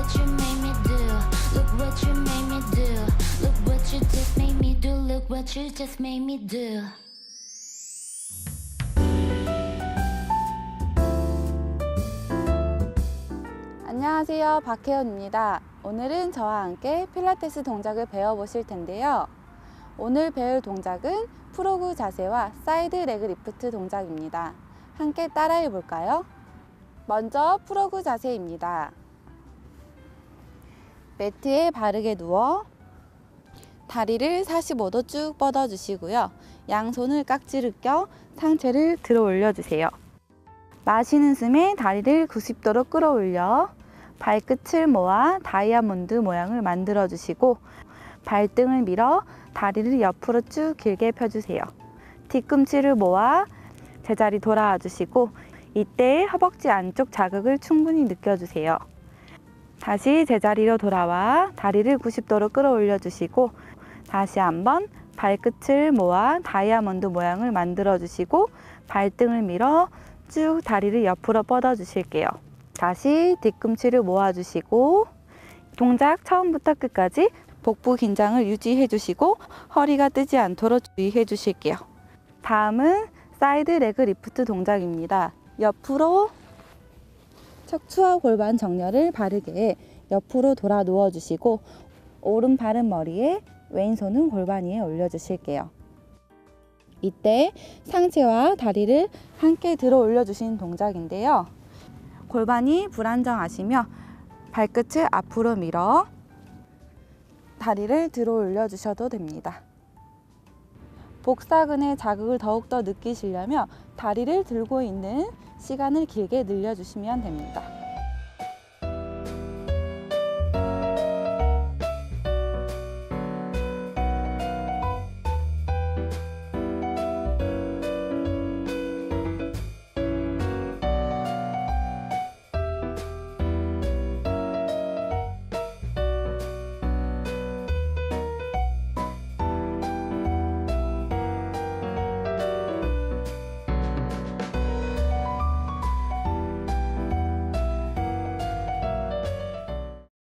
what you made me do. Look what you made me do. Look what you just made me do. Look what you just made me do. 안녕하세요. 박혜연입니다. 오늘은 저와 함께 필라테스 동작을 배워보실 텐데요. 오늘 배울 동작은 프로그 자세와 사이드 레그 리프트 동작입니다. 함께 따라해 볼까요? 먼저 프로그 자세입니다. 매트에 바르게 누워 다리를 45도 쭉 뻗어 주시고요. 양손을 깍지를 껴 상체를 들어 올려 주세요. 마시는 숨에 다리를 90도로 끌어올려 발끝을 모아 다이아몬드 모양을 만들어 주시고 발등을 밀어 다리를 옆으로 쭉 길게 펴주세요. 뒤꿈치를 모아 제자리 돌아와 주시고 이때 허벅지 안쪽 자극을 충분히 느껴주세요. 다시 제자리로 돌아와 다리를 90도로 끌어올려 주시고 다시 한번 발끝을 모아 다이아몬드 모양을 만들어 주시고 발등을 밀어 쭉 다리를 옆으로 뻗어 주실게요. 다시 뒤꿈치를 모아 주시고 동작 처음부터 끝까지 복부 긴장을 유지해 주시고 허리가 뜨지 않도록 주의해 주실게요. 다음은 사이드 레그 리프트 동작입니다. 옆으로 척추와 골반 정렬을 바르게 옆으로 돌아 누워 주시고 오른발은 머리에 왼손은 골반 위에 올려 주실게요. 이때 상체와 다리를 함께 들어 올려 주시는 동작인데요. 골반이 불안정하시며 발끝을 앞으로 밀어 다리를 들어 올려 주셔도 됩니다. 복사근의 자극을 더욱더 느끼시려면 다리를 들고 있는 시간을 길게 늘려주시면 됩니다.